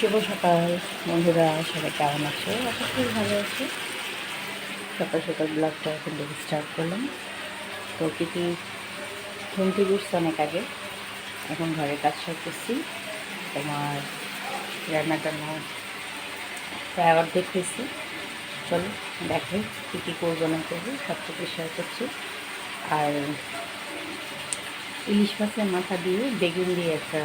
শুভ সকাল, বন্ধুরা, সবাই কেমন আছে? আশা করি ভালো আছে। সকাল সকাল ব্লগটা এখন থেকে স্টার্ট করলাম। প্রকৃতি ঘুম থেকে উঠছে অনেক আগে। এখন ঘরের কাজ করতেছি। তোমার রান্না টান্না প্রায় অর্ধেক হয়েছে। চলো, দেখো কী কী করব, না করব সব কিছু শেয়ার করছি। আর ইলিশ মাছের মাথা দিয়ে বেগুন দিয়ে একটা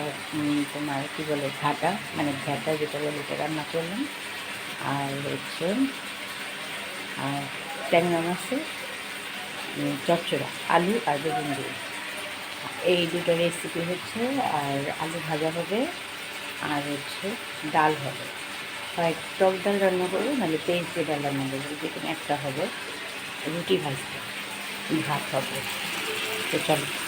তোমার কী বলে, ঘাটা মানে ঘাটা যেটা বলে এটা রান্না করলাম। আর হচ্ছে, আর ট্যাংরা মাছের চচ্চড়া, আলু আর বেগুন দিয়ে। এই দুটো রেসিপি হচ্ছে, আর আলু ভাজা হবে, আর হচ্ছে ডাল হবে। হয় টক ডাল রান্না করব, নাহলে পেঁয়াজ দিয়ে ডাল রান্না করব, যে একটা হবে। রুটি ভাজতে ভাত হবে। তো চলো।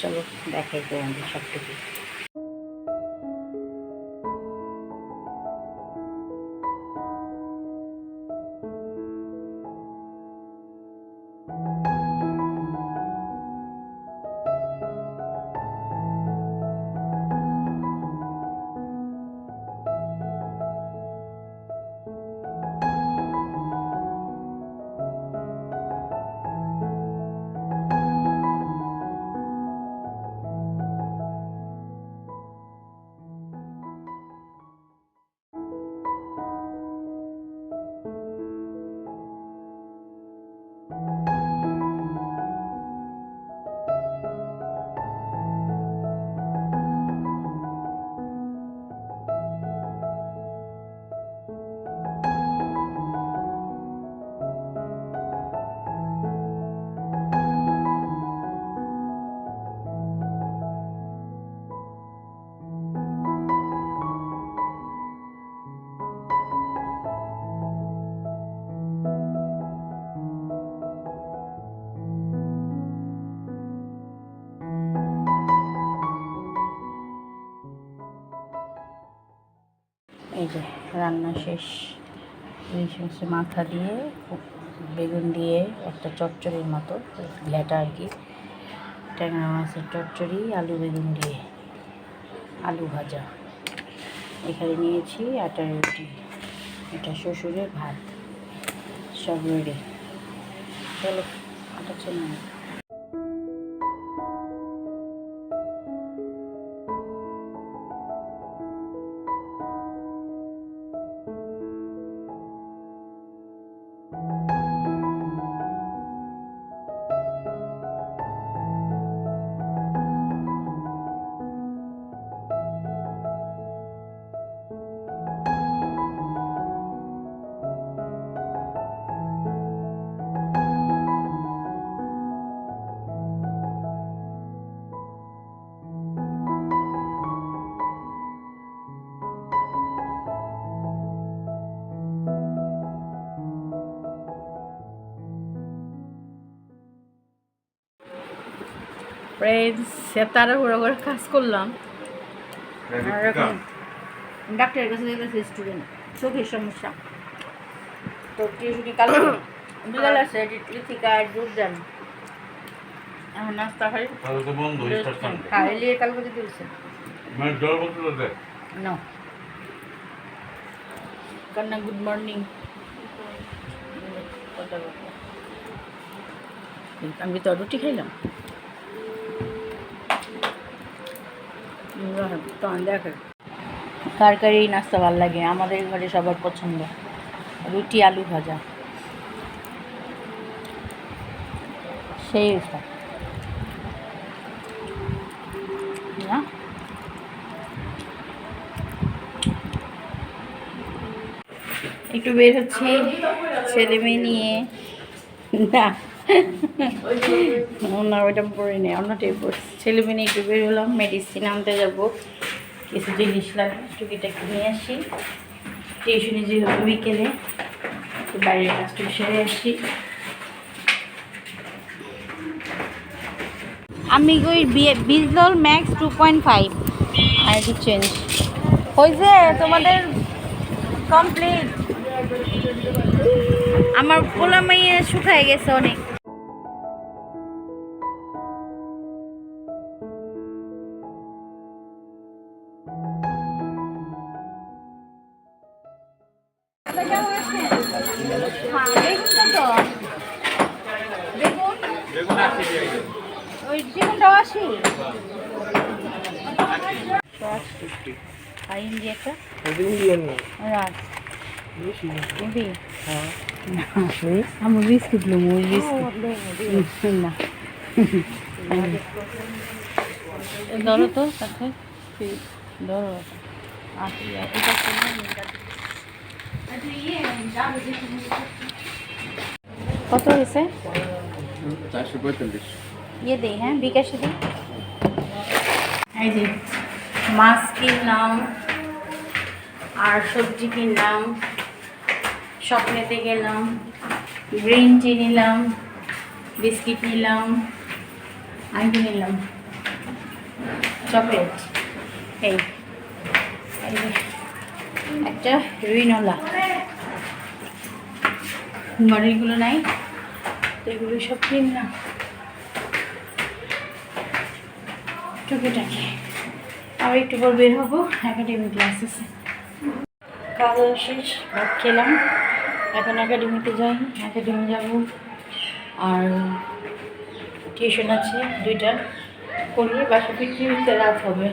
চলো দেখাই তোমাদের সবটুকু এই যে রান্না শেষ। ইলিশ মাছের মাথা দিয়ে, বেগুন দিয়ে একটা চচ্চড়ির মতো, ঘ্যাটা আর কি, ট্যাংরা মাছের চচ্চড়ি, আলু বেগুন দিয়ে আলু ভাজা। এখানে নিয়েছি আটার রুটি, এটা শ্বশুরের ভাত। সব রেডি চলো, আটা চলে ফ্রেন্ডস তাড়াহুড়ো করে কাজ করলাম। আর এখন ডাক্তারের কাছে গেছে স্টুডেন্ট চোখের সমস্যা। তো টিউশনি কাল বিকাল আছে দুধ দেন। এখন নাস্তা খাই। খাইলে কালকে দিতে মানে দে। নো কন্যা গুড মর্নিং আমি তো রুটি খাইলাম। তখন দেখে কার কার এই নাস্তা ভালো লাগে, আমাদের ঘরে সবার পছন্দ। রুটি, আলু ভাজা। সেই না? একটু বের হচ্ছি, ছেলে মেয়ে নিয়ে। না। ওনার ওইটা পরে নেই অন্যটাই পড়ছি। ছেলে মেয়ে একটু বের হলাম মেডিসিন আনতে যাব। কিছু জিনিস লাগে টুকিটাকি নিয়ে আসি। টিউশনে যে বিকেলে বাইরের কাজটা সেরে আসি। আমি ওই বিজল ম্যাক্স টু পয়েন্ট ফাইভ আর একটু চেঞ্জ হয়েছে তোমাদের কমপ্লিট আমার পোলা মাইয়ে শুকায় গেছে অনেক। ওই বেগুনটাও আসি আইন যে একটা? রাত আমার বিস্কুট লো মুই বিস্কুট। না। ধরো তো তাকে ধরো। আসি এটা কত হয়েছে? চারশো পঁয়তাল্লিশ। ইয়ে দিই হ্যাঁ বিকাশে দিই। এই যে মাছ কিনলাম আর সবজি কিনলাম স্বপ্নেতে গেলাম গ্রিন টি নিলাম বিস্কিট নিলাম আর কি নিলাম চকলেট এই। এই একটা রিনোলা। ঘরেরগুলো নাই, তো এগুলো সব কিনলাম। টুকিটাকি। আর একটু পর বের হব একাডেমি ক্লাস আছে খাওয়া শেষ, ভাত খেলাম। এখন একাডেমিতে যাই একাডেমি যাব। আর টিউশন আছে, দুইটা। করিয়ে বাসা ফিরতে রাত হবে।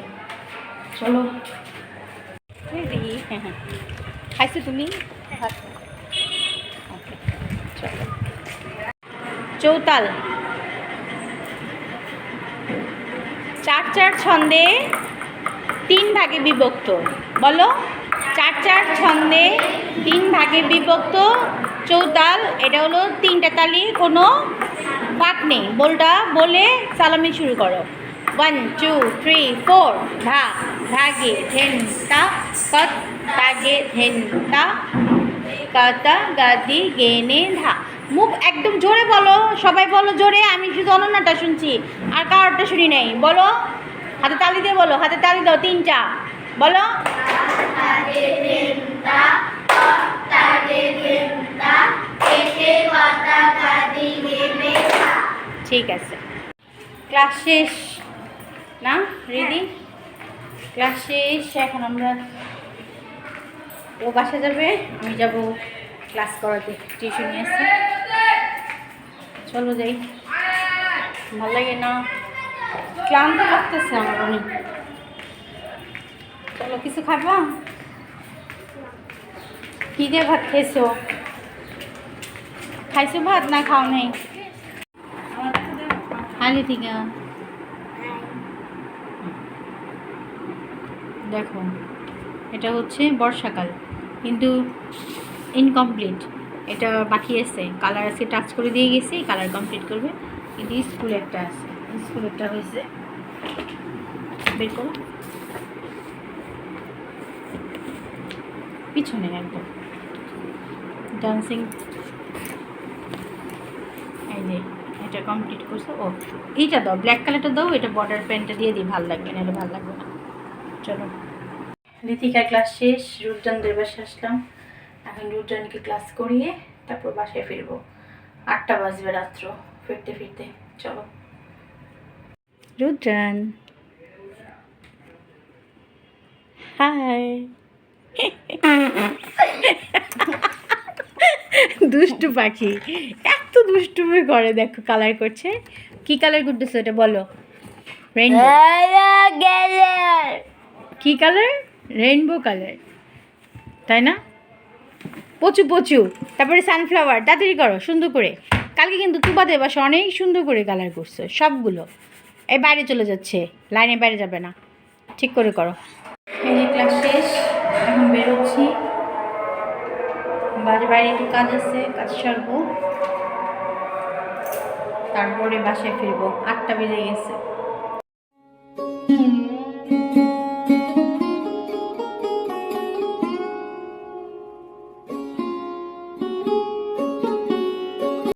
চলো। দিদি খাইছো তুমি? চলো চৌতাল। চার চার ছন্দে তিন ভাগে বিভক্ত। বলো? চার চার ছন্দে তিন ভাগে বিভক্ত চৌতাল, এটা হলো তিনটা তালি, কোনো বাদ নেই। বলটা বলে সালামি শুরু করো। ওয়ান টু থ্রি ফোর ধা। ধাগে ধেন তা কত তাগে ধেন তা কাতা গেনে ধা মুখ একদম জোরে বলো, সবাই বলো জোরে, আমি শুধু অনন্যাটা শুনছি, আর কারোরটা শুনি নাই। বলো, হাতে তালি দিয়ে বলো, হাতে তালি দাও, তিনটা। বলো। ঠিক আছে। ক্লাস শেষ। না রেডি ক্লাস শেষ, এখন আমরা ও বাসা যাবে, আমি যাব ক্লাস করাতে, টিউশন আসছি চলো যাই। ভালো লাগে না। ক্লান্ত লাগতেছে আমার অনেক। চলো, কিছু খাবা? কি দিয়ে ভাত খেয়েছো? খাইছো ভাত না খাও নেই? খালি থেকে। দেখো, এটা হচ্ছে বর্ষাকাল, কিন্তু ইনকমপ্লিট এটা বাকি আছে। কালার আছে টাচ করে দিয়ে গেছি কালার কমপ্লিট করবে, কিন্তু স্কুল একটা আছে। স্কুল একটা হয়েছে। বের করো। পিছনে একদম ডান্সিং এই যে, এটা কমপ্লিট করছে। ও, এইটা দাও ব্ল্যাক কালারটা দাও, এটা বর্ডার প্যান্টটা দিয়ে দিই, ভালো লাগবে না এটা ভালো লাগবে না। চলো। ঋতিকার ক্লাস শেষ রুদ্রানদের বাসায় আসলাম। এখন রুদ্রানকে ক্লাস করিয়ে তারপর বাসায় ফিরবো। আটটা বাজবে রাত্র ফিরতে ফিরতে। চলো। রুদ্রান হাই দুষ্টু পাখি। এত দুষ্টুমি করে দেখো কালার করছে। কি কালার করতেছে এটা বলো? রেইনবো কি কালার? Rainbow colour. তাই না? পচু পচু। তারপরে সানফ্লাওয়ার তাড়াতাড়ি করো, সুন্দর করে। কালকে কিন্তু তুবাদের বাসা অনেক সুন্দর করে কালার করছে, সবগুলো। এই বাইরে চলে যাচ্ছে লাইনে বাইরে যাবে না। ঠিক করে করো। ক্লাস শেষ, এখন বেরোচ্ছি। বাড়ি বাইরে একটু কাজ আছে, কাজ সারবো। তারপরে বাসায় ফিরবো, আটটা বেজে গেছে।